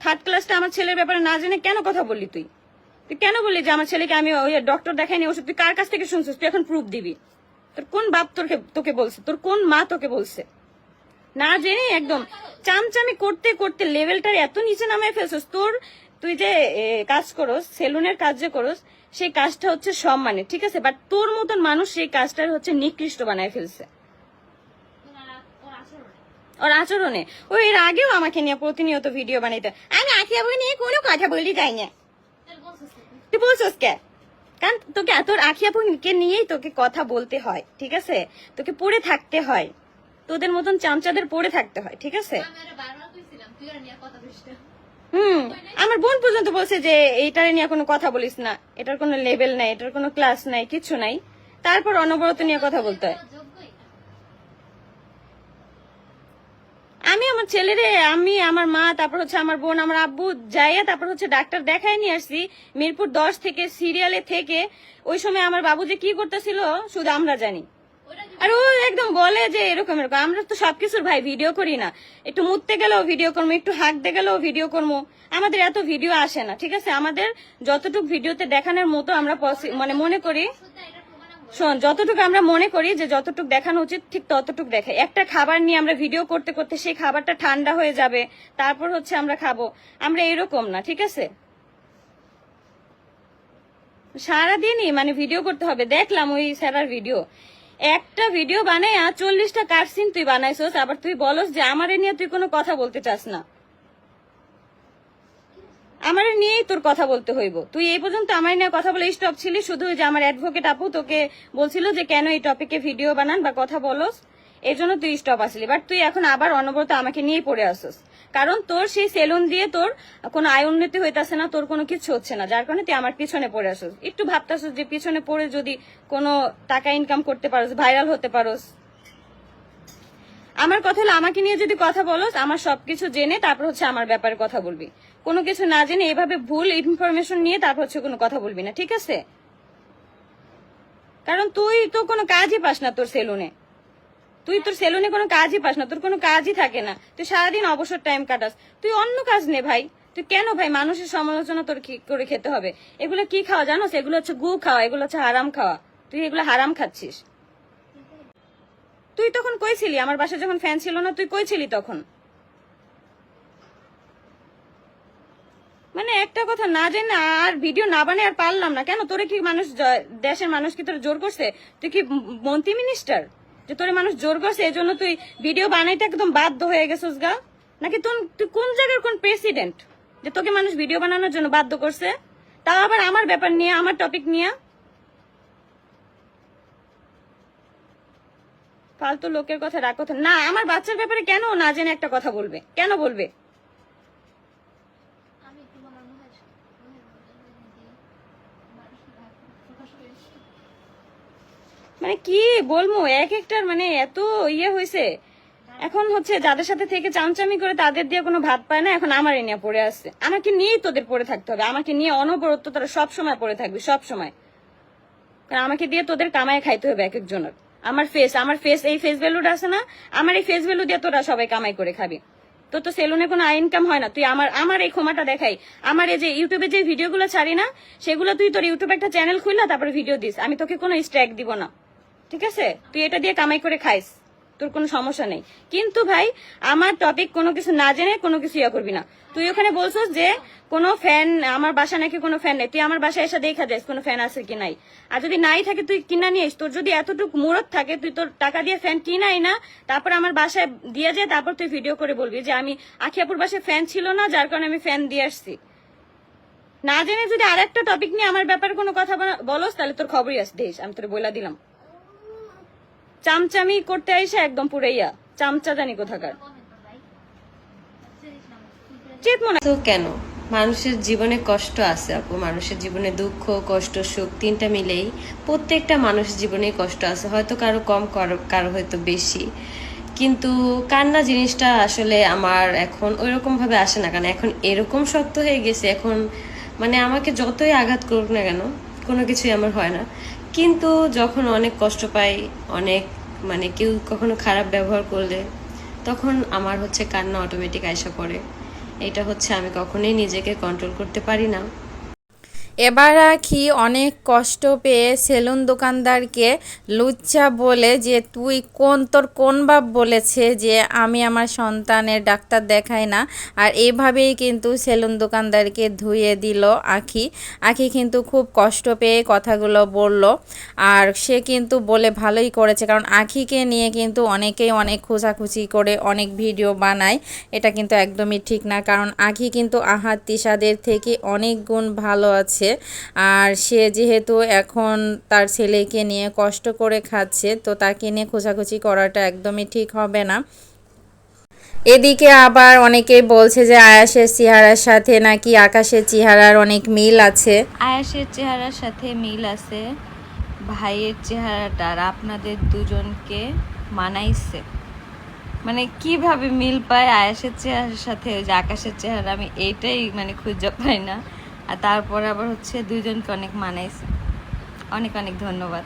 Third ক্লাসটা আমার ছেলের ব্যাপারে না জেনে কেন কথা বললি তুই? তুই কেন বললি যে আমার ছেলেকে আমি ওই ডক্টর দেখাইনি ওষুধ? তুই কার কাছ থেকে শুনছিস? তুই এখন প্রুফ দিবি। তোর কোন বাপ তোকে তোকে বলছে? তোর কোন মা তোকে বলছে? না জেনে একদম। চামচামি করতে করতে লেভেলটার এত নিচে নামায় ফেলছিস। তোর, তুই যে কাজ করস, সেলুনের কাজ যে করস, সেই কাজটা হচ্ছে সম্মানের, ঠিক আছে? বাট তোর মতন মানুষ সেই কাজটার হচ্ছে নিকৃষ্ট বানায় ফেলছে। ওর আচরণে। ও এর আগেও আমাকে নিয়ে প্রতিনিয়ত ভিডিও বানাইতে। আমি আখিয়া বই নিয়ে কোনো কথা বলি যাই না। তুই বলছিস কে? কারণ তোকে তোর আখিয়া বোনকে নিয়েই তোকে কথা বলতে হয় ঠিক আছে? তোকে পড়ে থাকতে হয়। তোদের মতন চামচাদের পড়ে থাকতে হয় ঠিক আছে? হুম আমার বোন পর্যন্ত বলছে যে এইটার নিয়ে কোনো কথা বলিস না। এটার কোনো লেভেল নাই এটার কোনো ক্লাস নাই কিছু নাই। তারপর অনবরত নিয়ে কথা বলতে হয় আমি আমার ছেলেরে আমি, আমার মা, তারপর হচ্ছে আমার বোন, আমার আব্বু যাইয়া তারপর হচ্ছে ডাক্তার দেখায় নিয়ে আসছি মিরপুর দশ থেকে সিরিয়ালে থেকে। ওই সময় আমার বাবু যে কি করতেছিল, শুধু আমরা জানি। আর ও একদম বলে যে এরকম এরকম। আমরা তো সবকিছুর ভাই ভিডিও করি না। একটু মুততে গেলেও ভিডিও করব একটু হাঁকতে গেলেও ভিডিও করব আমাদের এত ভিডিও আসে না, ঠিক আছে? আমাদের যতটুকু ভিডিওতে দেখানোর মতো আমরা মানে মনে করি শোন, যতটুকু আমরা মনে করি যে যতটুকু দেখানো উচিত, ঠিক ততটুকু দেখাই। একটা খাবার নিয়ে আমরা ভিডিও করতে করতে সেই খাবারটা ঠান্ডা হয়ে যাবে, তারপর হচ্ছে আমরা খাব। আমরা এরকম না, ঠিক আছে? সারাদিনই মানে ভিডিও করতে হবে। দেখলাম ওই স্যারার ভিডিও। একটা ভিডিও বানাই আর চল্লিশটা কাটসিন তুই বানাইছস, আবার তুই বলস যে আমারে নিয়ে তুই কোনো কথা বলতে চাস না। আমার নিয়েই তোর কথা বলতে হইব। তুই এই পর্যন্ত আমার নিয়ে কথা বলে স্টপ ছিলি, শুধু যে আমার অ্যাডভোকেট আপু তোকে বলছিল যে কেন এই টপিকে ভিডিও বানান বা কথা বলস এই জন্য তুই স্টপ আসলি। বাট তুই এখন আবার অনবরত আমাকে নিয়েই পড়ে আসস। কারণ তোর সেই সেলুন দিয়ে তোর কোনো আয় উন্নতি হইতাছে না, তোর কোনো কিছু হচ্ছে না। যার কারণে তুই আমার পিছনে পড়ে আসস। একটু ভাবতাছস যে পিছনে পড়ে যদি কোনো টাকা ইনকাম করতে পারোস ভাইরাল হতে পারোস। আমার কথা হলো, আমাকে নিয়ে যদি কথা বলোস, আমার সবকিছু জেনে তারপর হচ্ছে আমার ব্যাপারে কথা বলবি। কোনো কিছু না জেনে এভাবে ভুল ইনফরমেশন নিয়ে তারপর হচ্ছে কোনো কথা বলবি না, ঠিক আছে? কারণ তুই তো কোনো কাজই পাস না তোর সেলুনে। তুই তোর সেলুনে কোনো কাজই পাস না, তোর কোনো কাজই থাকে না। তুই সারাদিন অবসর টাইম কাটাস। তুই অন্য কাজ নে ভাই। তুই কেন ভাই মানুষের সমালোচনা তোর কি করে খেতে হবে? এগুলো কি খাওয়া জানোস? এগুলো হচ্ছে গু খাওয়া, এগুলো হচ্ছে হারাম খাওয়া। তুই এগুলো হারাম খাচ্ছিস। তুই তখন কইছিলি আমার বাসায় যখন ফ্যান ছিল না, তুই কইছিলি তখন মানে একটা কথা না জেনে আর ভিডিও না বানিয়ে আর পারলাম না। কেন? তোরে কি মানুষ দেশের মানুষ কি তোর জোর করছে? তুই কি মন্ত্রী মিনিস্টার যে তোরে মানুষ জোর করছে, এই জন্য তুই ভিডিও বানাইতে একদম বাধ্য হয়ে গেছিস গা? নাকি তুই কোন জায়গার কোন প্রেসিডেন্ট যে তোকে মানুষ ভিডিও বানানোর জন্য বাধ্য করছে? তাও আবার আমার ব্যাপার নিয়ে, আমার টপিক নিয়ে? ফালতু লোকের কথা রাগ কথা না, আমার বাচ্চার ব্যাপারে কেন না জেনে একটা কথা বলবে? কেন বলবে? মানে কি বলব, এক একটার মানে এত ইয়ে হয়েছে। এখন হচ্ছে যাদের সাথে থেকে চামচামি করে তাদের দিয়ে কোনো ভাত পায় না, এখন আমার নিয়ে পড়ে আসছে আমাকে নিয়েই তোদের পড়ে থাকতে হবে। আমাকে নিয়ে অনবরত তারা সব সময় পড়ে থাকবে, সব সময়। কারণ আমাকে দিয়ে তোদের কামায় খাইতে হবে এক একজনের। আমার ফেস আমার ফেস এই ফেস ভ্যালুটা আছে না, আমার এই ফেস ভ্যালু দিয়ে তোরা সবাই কামাই করে খাবি। তো তো সেলুনে কোনো ইনকাম হয় না। তুই আমার আমার এই ক্ষমাটা দেখাই। আমার এই যে ইউটিউবে যে ভিডিওগুলো ছাড়ি না, সেগুলো তুই তোর ইউটিউবে একটা চ্যানেল খুললা, তারপরে ভিডিও দিস। আমি তোকে কোনো স্ট্র্যাক দিব না। ঠিক আছে? তুই এটা দিয়ে কামাই করে খাইস। তোর কোনো সমস্যা নেই। কিন্তু ভাই, আমার টপিক কোনো কিছু না জেনে কোনো কিছু ইয়া করবি না। তুই ওখানে বলছিস যে কোনো ফ্যান আমার বাসা নাকি কোনো ফ্যান নেই। তুই আমার বাসায় এসে দেখা যাস কোনো ফ্যান আছে কি নাই। আর যদি নাই থাকে তুই কিনা নিয়ে। তোর যদি এতটুকু মুরত থাকে, তুই তোর টাকা দিয়ে ফ্যান কিনাই না, তারপর আমার বাসায় দিয়ে যায় তারপর তুই ভিডিও করে বলবি যে আমি আখিয়াপুর বাসায় ফ্যান ছিল না, যার কারণে আমি ফ্যান দিয়ে আসছি। না জেনে যদি আর একটা টপিক নিয়ে আমার ব্যাপারে কোনো কথা বলা- তাহলে তোর খবরই আস দেশ আমি তোর বইলা দিলাম। চামচামি করতে আইসা একদম পুরাইয়া চামচা জানি কোথাকার। চেত মনে তো কেন? মানুষের জীবনে কষ্ট আছে, আপু। মানুষের জীবনে দুঃখ, কষ্ট, সুখ, তিনটা মিলেই প্রত্যেকটা মানুষের জীবনে কষ্ট আছে। হয়তো কারও কম, কারও হয়তো বেশি। কিন্তু কান্না জিনিসটা আসলে আমার এখন ওইরকম ভাবে আসে না কারণ এখন এরকম শক্ত হয়ে গেছে, এখন মানে আমাকে যতই আঘাত করুক না কেন, কোনো কিছুই আমার হয় না। কিন্তু যখন অনেক কষ্ট পাই, অনেক মানে কেউ কখনো খারাপ ব্যবহার করলে, তখন আমার হচ্ছে কান্না অটোমেটিক আয়সা পড়ে। এটা হচ্ছে আমি কখনোই নিজেকে কন্ট্রোল করতে পারি না। এবার আখি অনেক কষ্ট পেয়ে সেলুন দোকানদারকে লুচ্চা বলে যে, তুই কোন, তোর কোন বাপ বলেছে যে আমি আমার সন্তানের ডাক্তার দেখাই না? আর এভাবেই কিন্তু সেলুন দোকানদারকে ধুয়ে দিল আখি। আখি কিন্তু খুব কষ্ট পেয়ে কথাগুলো বলল। আর সে কিন্তু বলে, ভালোই করেছে। কারণ আখিকে নিয়ে কিন্তু অনেকেই অনেক খোঁজাখুচি করে, অনেক ভিডিও বানায়। এটা কিন্তু একদমই ঠিক না। কারণ আখি কিন্তু আহাত তিশাদের থেকে অনেক গুণ ভালো আছে। আর সে যেহেতু এখন তার ছেলেকে নিয়ে কষ্ট করে খাচ্ছে, তো তাকে নিয়ে খোঁজাখুচি করাটা একদমই ঠিক হবে না। এদিকে আবার অনেকেই বলছে যে আয়াসের চেহারার সাথে নাকি আকাশের চেহারার অনেক মিল আছে। আয়াসের চেহারার সাথে মিল আছে। ভাইয়ের চেহারাটা আর আপনাদের দুজনকে মানাইছে। মানে কীভাবে মিল পায় আয়াসের চেহারার সাথে? যে আকাশের চেহারা, আমি এইটাই মানে খুঁজে পাই না। আর তারপর আবার হচ্ছে দুজনকে অনেক মানাইছে। অনেক অনেক ধন্যবাদ।